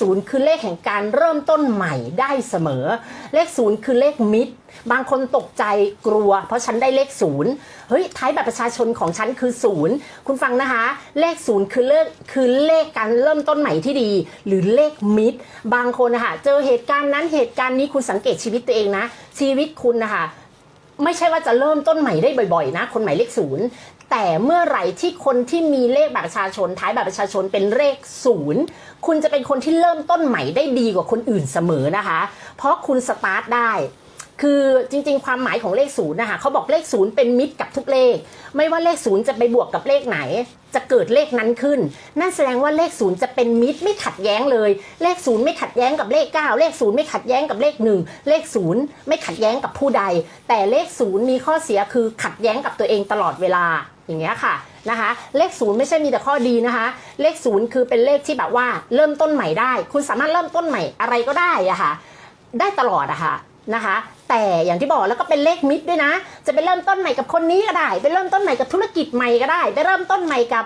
ศูนย์คือเลขแห่งการเริ่มต้นใหม่ได้เสมอ เลขศูนย์คือเลขมิตร บางคนตกใจกลัว เพราะฉันได้เลขศูนย์เฮ้ยท้ายบัตรประชาชนของฉันคือศูนย์คุณฟังนะคะ เลขศูนย์คือเลขคือเลขการเริ่มต้นใหม่ที่ดี หรือเลขมิตร บางคนนะคะเจอเหตุการณ์นั้นเหตุการณ์นี้คุณสังเกตชีวิตตัวเองนะ ชีวิตคุณนะคะไม่ใช่ว่าจะเริ่มต้นใหม่ได้บ่อยๆ นะ คนหมายเลขศูนย์ แต่เมื่อไหร่ที่คนที่มีเลขบัตรประชาชน ท้ายบัตรประชาชนเป็นเลขศูนย์คุณจะเป็นคนที่เริ่มต้นใหม่ได้ดีกว่าคนอื่นเสมอนะคะ เพราะคุณสตาร์ทได้คือจริงๆ ความหมายของเลขศูนย์นะคะเขาบอกเลขศูนย์เป็นมิตรกับทุกเลข ไม่ว่าเลขศูนย์จะไปบวกกับเลขไหน จะเกิดเลขนั้นขึ้น นั่นแสดงว่าเลขศูนย์จะเป็นมิตรไม่ขัดแย้งเลย เลขศูนย์ไม่ขัดแย้งกับเลขเก้าเลขศูนย์ไม่ขัดแย้งกับเลขหนึ่งเลขศูนย์ไม่ขัดแย้งกับผู้ใด แต่เลขศูนย์มีข้อเสียคือขัดแย้งกับตัวเองตลอดเวลา อย่างเงี้ยค่ะนะคะ เลขศูนย์ไม่ใช่มีแต่ข้อดีนะคะ เลขศูนย์คือเป็นเลขที่แบบว่าเริ่มต้นใหม่ได้ คุณสามารถเริ่มต้นใหม่อะไรก็ได้อะค่ะ ได้ตลอดอะค่ะนะคะ แต่อย่างที่บอกแล้วก็เป็นเลขมิตรด้วยนะ จะไปเริ่มต้นใหม่กับคนนี้ก็ได้ ไปเริ่มต้นใหม่กับธุรกิจใหม่ก็ได้ ไปเริ่มต้นใหม่กับ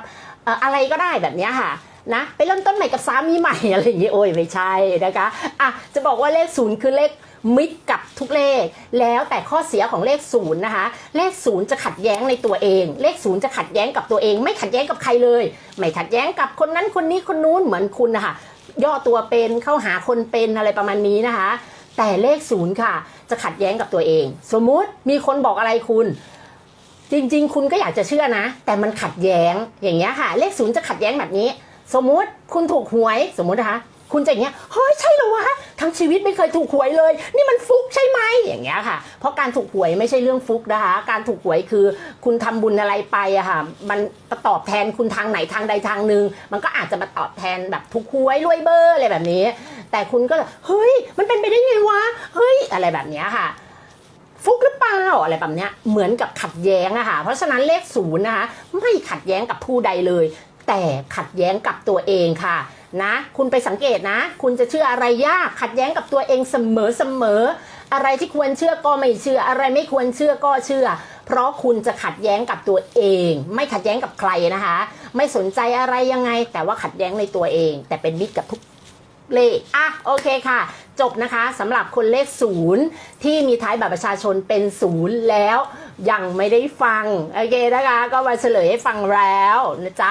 อะไรก็ได้แบบนี้ค่ะ นะไปเริ่มต้นใหม่กับสามีใหม่อะไรอย่างเงี้ยโอ้ยไม่ใช่นะคะอะจะบอกว่าเลขศูนย์คือเลขมิตรกับทุกเลข แล้วแต่ข้อเสียของเลขศูนย์นะคะ เลขศูนย์จะขัดแย้งในตัวเอง เลขศูนย์จะขัดแย้งกับตัวเอง ไม่ขัดแย้งกับใครเลย ไม่ขัดแย้งกับคนนั้นคนนี้คนนู้นเหมือนคุณนะคะย่อตัวเป็นเข้าหาคนเป็นอะไรประมาณนี้นะคะ แต่เลขศูนย์ค่ะ จะขัดแย้งกับตัวเอง สมมุติมีคนบอกอะไรคุณ จริง ๆ คุณก็อยากจะเชื่อนะ แต่มันขัดแย้งอย่างเงี้ยค่ะ เลขศูนย์จะขัดแย้งแบบนี้ สมมุติคุณถูกหวยสมมุตินะคะ คุณจะอย่างเงี้ยเฮ้ยใช่เหรอวะทั้งชีวิตไม่เคยถูกหวยเลย นี่มันฟุกใช่ไหมอย่างเงี้ยค่ะ เพราะการถูกหวยไม่ใช่เรื่องฟุกนะคะ การถูกหวยคือคุณทำบุญอะไรไปอะค่ะ มันตอบแทนคุณทางไหนทางใดทางหนึ่งมันก็อาจจะมาตอบแทนแบบถูกหวยรวยเบอร์อะไรแบบนี้ แต่คุณก็เฮ้ยมันเป็นไปได้ไงวะเฮ้ยอะไรแบบเนี้ยค่ะฟุกหรือเปล่าอะไรแบบเนี้ยเหมือนกับขัดแย้งอะค่ะเพราะฉะนั้นเลขศูนย์นะคะไม่ขัดแย้งกับผู้ใดเลย แต่ขัดแย้งกับตัวเองค่ะนะคุณไปสังเกตนะ คุณจะเชื่ออะไรยากขัดแย้งกับตัวเองเสมอเสมอ อะไรที่ควรเชื่อก็ไม่เชื่อ อะไรไม่ควรเชื่อก็เชื่อ เพราะคุณจะขัดแย้งกับตัวเอง ไม่ขัดแย้งกับใครนะคะ ไม่สนใจอะไรยังไง แต่ว่าขัดแย้งในตัวเอง แต่เป็นมิตรกับทุกเลขอะโอเคค่ะ จบนะคะสำหรับคนเลขศูนย์ที่มีท้ายบัตรประชาชนเป็นศูนย์แล้วยังไม่ได้ฟัง โอเคนะคะ ก็มาเฉลยให้ฟังแล้วนะจ๊ะ